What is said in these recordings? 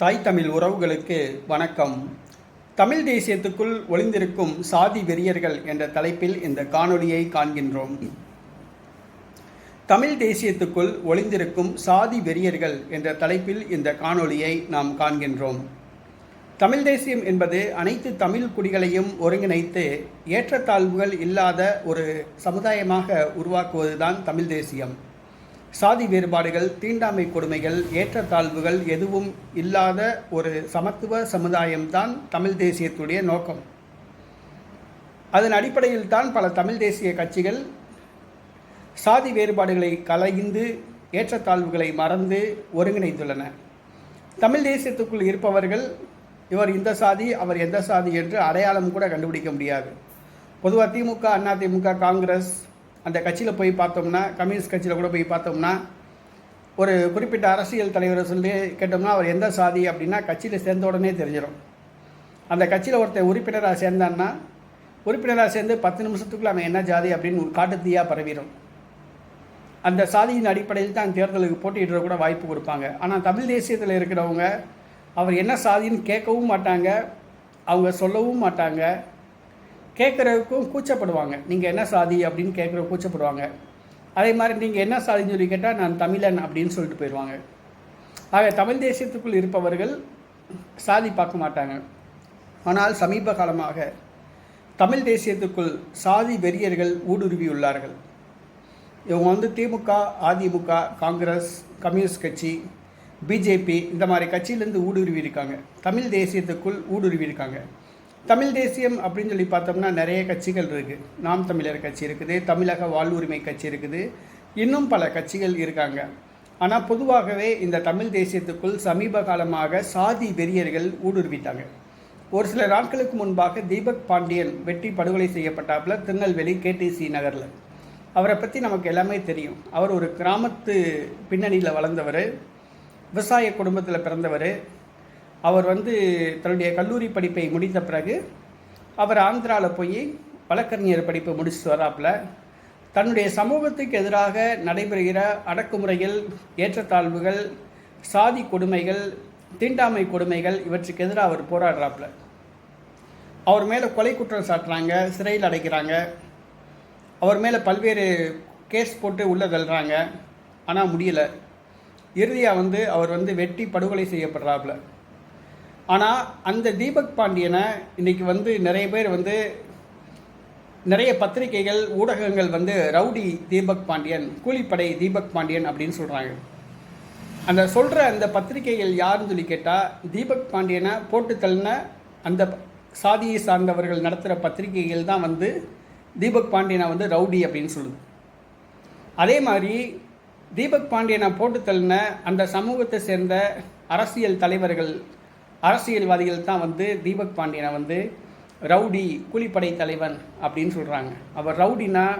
தாய் தமிழ் உறவுகளுக்கு வணக்கம். தமிழ் தேசியத்துக்குள் ஒளிந்திருக்கும் சாதி வெறியர்கள் என்ற தலைப்பில் இந்த காணொளியை காண்கின்றோம். தமிழ் தேசியத்துக்குள் ஒளிந்திருக்கும் சாதி வெறியர்கள் என்ற தலைப்பில் இந்த காணொளியை நாம் காண்கின்றோம். தமிழ் தேசியம் என்பது அனைத்து தமிழ் குடிகளையும் ஒருங்கிணைத்து ஏற்றத்தாழ்வுகள் இல்லாத ஒரு சமுதாயமாக உருவாக்குவதுதான் தமிழ் தேசியம். சாதி வேறுபாடுகள் தீண்டாமை கொடுமைகள் ஏற்றத்தாழ்வுகள் எதுவும் இல்லாத ஒரு சமத்துவ சமுதாயம்தான் தமிழ் தேசியத்துடைய நோக்கம். அதன் அடிப்படையில் தான் பல தமிழ் தேசிய கட்சிகள் சாதி வேறுபாடுகளை கலைந்து ஏற்றத்தாழ்வுகளை மறந்து ஒருங்கிணைத்துள்ளன தமிழ் தேசியத்துக்குள் இருப்பவர்கள் இவர் இந்த சாதி அவர் எந்த சாதி என்று அடையாளம் கூட கண்டுபிடிக்க முடியாது. பொதுவாக திமுக அண்ணா திமுக காங்கிரஸ் அந்த கட்சியில் போய் பார்த்தோம்னா கம்யூனிஸ்ட் கட்சியில் கூட போய் பார்த்தோம்னா ஒரு குறிப்பிட்ட அரசியல் தலைவரை சொல்லி கேட்டோம்னா அவர் எந்த சாதி அப்படின்னா கட்சியில் சேர்ந்த உடனே தெரிஞ்சிடும் அந்த கட்சியில் ஒருத்தர் உறுப்பினராக சேர்ந்தான்னா உறுப்பினராக சேர்ந்து பத்து நிமிஷத்துக்குள்ள அவன் என்ன ஜாதி அப்படின்னு காட்டுத்தீயாக பரவிடும் அந்த சாதியின் அடிப்படையில் தான் தேர்தலுக்கு போட்டியிடுற கூட வாய்ப்பு கொடுப்பாங்க. ஆனால் தமிழ் தேசியத்தில் இருக்கிறவங்க அவர் என்ன சாதின்னு கேட்கவும் மாட்டாங்க அவங்க சொல்லவும் மாட்டாங்க கேட்குறதுக்கும் கூச்சப்படுவாங்க. நீங்கள் என்ன சாதி அப்படின்னு கேட்குற கூச்சப்படுவாங்க. அதே மாதிரி நீங்கள் என்ன சாதின்னு சொல்லி கேட்டால் நான் தமிழன் அப்படின்னு சொல்லிட்டு போயிடுவாங்க ஆக தமிழ் தேசியத்துக்குள் இருப்பவர்கள் சாதி பார்க்க மாட்டாங்க. ஆனால் சமீப காலமாக தமிழ் தேசியத்துக்குள் சாதி வெறியர்கள் ஊடுருவியுள்ளார்கள். இவங்க வந்து திமுக அதிமுக காங்கிரஸ் கம்யூனிஸ்ட் கட்சி பிஜேபி இந்த மாதிரி கட்சியிலேருந்து ஊடுருவி இருக்காங்க தமிழ் தேசியத்துக்குள் ஊடுருவி இருக்காங்க தமிழ் தேசியம் அப்படின்னு சொல்லி பார்த்தோம்னா நிறைய கட்சிகள் இருக்குது நாம் தமிழர் கட்சி இருக்குது தமிழக வாழ்வுரிமை கட்சி இருக்குது. இன்னும் பல கட்சிகள் இருக்காங்க. ஆனால் பொதுவாகவே இந்த தமிழ் தேசியத்துக்குள் சமீப காலமாக சாதி வெறியர்கள் ஊடுருவிட்டாங்க. ஒரு சில நாட்களுக்கு முன்பாக தீபக் பாண்டியன் வெட்டி படுகொலை செய்யப்பட்டாப்புல திருநெல்வேலி கேடிசி நகரில். அவரை பற்றி நமக்கு எல்லாமே தெரியும். அவர் ஒரு கிராமத்து பின்னணியில் வளர்ந்தவர் விவசாய குடும்பத்தில் பிறந்தவர் அவர் வந்து தன்னுடைய கல்லூரி படிப்பை முடித்த பிறகு அவர் ஆந்திராவில் போய் வழக்கறிஞர் படிப்பை முடிச்சுட்டு வராப்புல தன்னுடைய சமூகத்துக்கு எதிராக நடைபெறுகிற அடக்குமுறைகள் ஏற்றத்தாழ்வுகள் சாதி கொடுமைகள் தீண்டாமை கொடுமைகள் இவற்றுக்கு எதிராக அவர் போராடுறாப்புல. அவர் மேலே கொலை குற்றம் சாட்டுறாங்க சிறையில் அடைக்கிறாங்க. அவர் மேலே பல்வேறு கேஸ் போட்டு உள்ளே தள்ளுறாங்க. ஆனால் முடியலை. இறுதியாக வந்து அவர் வந்து வெட்டி படுகொலை செய்யப்படுறாப்புல. ஆனால் அந்த தீபக் பாண்டியனை இன்றைக்கி வந்து நிறைய பேர் வந்து நிறைய பத்திரிகைகள் ஊடகங்கள் வந்து ரவுடி தீபக் பாண்டியன் கூலிப்படை தீபக் பாண்டியன் அப்படின்னு சொல்கிறாங்க அந்த சொல்கிற அந்த பத்திரிகைகள் யாருன்னு சொல்லி கேட்டால் தீபக் பாண்டியனை போட்டு தள்ளின அந்த சாதியை சார்ந்தவர்கள் நடத்துகிற பத்திரிகைகள் தான் வந்து தீபக் பாண்டியனை வந்து ரவுடி அப்படின்னு சொல்லுது. அதே மாதிரி தீபக் பாண்டியனை போட்டு தள்ளின அந்த சமூகத்தை சேர்ந்த அரசியல் தலைவர்கள் அரசியல்வாதிகள் தான் வந்து தீபக் பாண்டியனை வந்து ரவுடி கூலிப்படை தலைவன் அப்படின்னு சொல்கிறாங்க அவர் ரவுடினா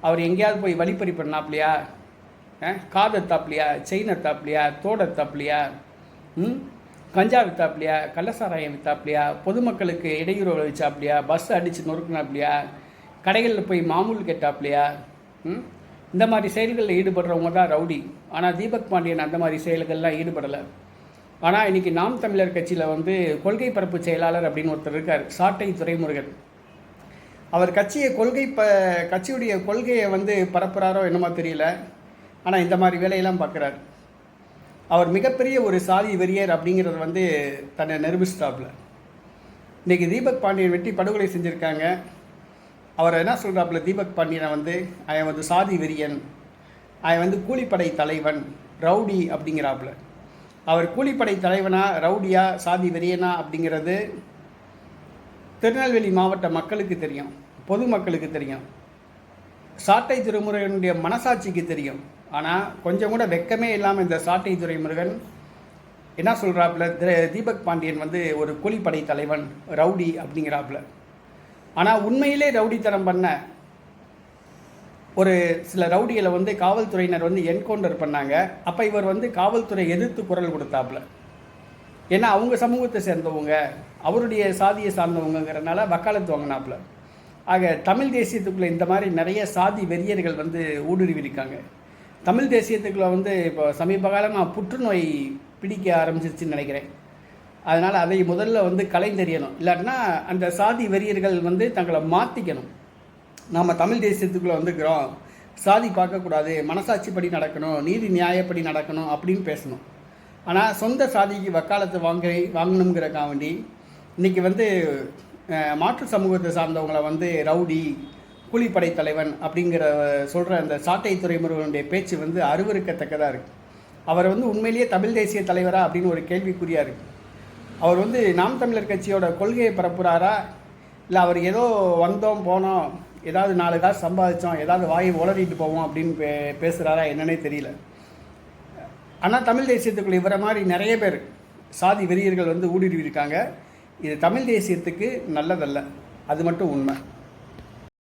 அவர் எங்கேயாவது போய் வழிப்பறி பண்ணாப்லையா? காதை தாப்லையா? செயினை தாப்லையா? தோடை தாப்லையா? ம்? கஞ்சா வித்தாப்லையா? கள்ளசாராயம் வித்தாப்லையா? பொதுமக்களுக்கு இடையூறு விளைவிச்சாப்லையா பஸ் அடித்து நொறுக்குனாப்லையா? கடைகளில் போய் மாமூல் கேட்டாப்லையா? ம்? இந்த மாதிரி செயல்களில் ஈடுபடுறவங்க தான் ரவுடி. ஆனால் தீபக் பாண்டியன் அந்த மாதிரி செயல்கள்லாம் ஈடுபடலை. ஆனால் இன்றைக்கி நாம் தமிழர் கட்சியில் வந்து கொள்கை பரப்பு செயலாளர் அப்படின்னு ஒருத்தர் இருக்கார் சாட்டை துறைமுருகன் அவர் கட்சியை கொள்கை ப கட்சியுடைய கொள்கையை வந்து பரப்புகிறாரோ என்னமோ தெரியல. ஆனால் இந்த மாதிரி வேலையெல்லாம் பார்க்குறாரு அவர் மிகப்பெரிய ஒரு சாதி வெறியர் அப்படிங்கிறது வந்து தன்னை நிரூபிச்சிட்டாப்புல. இன்றைக்கி தீபக் பாண்டியன் வெட்டி படுகொலை செஞ்சுருக்காங்க. அவர் என்ன சொல்கிறாப்புல தீபக் பாண்டியனை வந்து அவன் வந்து சாதி வெறியன். அவன் வந்து கூலிப்படை தலைவன் ரவுடி அப்படிங்கிறாப்புல. அவர் கூலிப்படை தலைவனா ரவுடியா சாதி வெறியனா அப்படிங்கிறது திருநெல்வேலி மாவட்ட மக்களுக்கு தெரியும் பொதுமக்களுக்கு தெரியும். சாட்டை துறைமுருகனுடைய மனசாட்சிக்கு தெரியும். ஆனால் கொஞ்சம் கூட வெக்கமே இல்லாமல் இந்த சாட்டை துறைமுருகன் என்ன சொல்கிறாப்புல தீபக் பாண்டியன் வந்து ஒரு கூலிப்படை தலைவன் ரவுடி அப்படிங்கிறாப்புல. ஆனால் உண்மையிலே ரவுடித்தனம் பண்ண ஒரு சில ரவுடிகளை வந்து காவல்துறையினர் வந்து என்கவுண்டர் பண்ணாங்க. அப்போ இவர் வந்து காவல்துறை எதிர்த்து குரல் கொடுத்தாப்புல. ஏன்னா அவங்க சமூகத்தை சேர்ந்தவங்க அவருடைய சாதியை சார்ந்தவங்கிறனால வக்காலத்து வாங்கினாப்புல. ஆக தமிழ் தேசியத்துக்குள்ளே இந்த மாதிரி நிறைய சாதி வெறியர்கள் வந்து ஊடுருவி இருக்காங்க. தமிழ் தேசியத்துக்குள்ளே வந்து இப்போ சமீப காலமாக புற்றுநோய் பிடிக்க ஆரம்பிச்சிருச்சுன்னு நினைக்கிறேன். அதனால் அதை முதல்ல வந்து கலைந்தெறியணும் இல்லாட்டினா அந்த சாதி வெறியர்கள் வந்து தங்களை மாற்றிக்கணும் நாம் தமிழ் தேசியத்துக்குள்ளே வந்துக்கிறோம் சாதி பார்க்கக்கூடாது மனசாட்சிப்படி நடக்கணும் நீதி நியாயப்படி நடக்கணும் அப்படின்னு பேசணும். ஆனால் சொந்த சாதிக்கு வக்காலத்தை வாங்க வாங்கணுங்கிறக்காக வேண்டி இன்றைக்கி வந்து மாற்று சமூகத்தை சார்ந்தவங்களை வந்து ரவுடி கூலிப்படை தலைவன் அப்படிங்கிற சொல்கிற அந்த சாட்டை துறைமுருகனுடைய பேச்சு வந்து அருவறுக்கத்தக்கதாக இருக்குது அவர் வந்து உண்மையிலேயே தமிழ் தேசிய தலைவரா அப்படின்னு ஒரு கேள்விக்குறியாக இருக்குது அவர் வந்து நாம் தமிழர் கட்சியோட கொள்கையை பரப்புகிறாரா இல்லை அவர் ஏதோ வந்தோம் போனோம் ஏதாவது நாலு காசு சம்பாதிச்சோம் ஏதாவது வாயை உளறிட்டு போவோம் அப்படின்னு பே பேசுகிறாரா என்னன்னே தெரியல. ஆனால் தமிழ் தேசியத்துக்குள்ள இவரை மாதிரி நிறைய பேர் சாதி வெறியர்கள் வந்து ஊடுருவி இருக்காங்க. இது தமிழ் தேசியத்துக்கு நல்லதல்ல. அது மட்டும் உண்மை.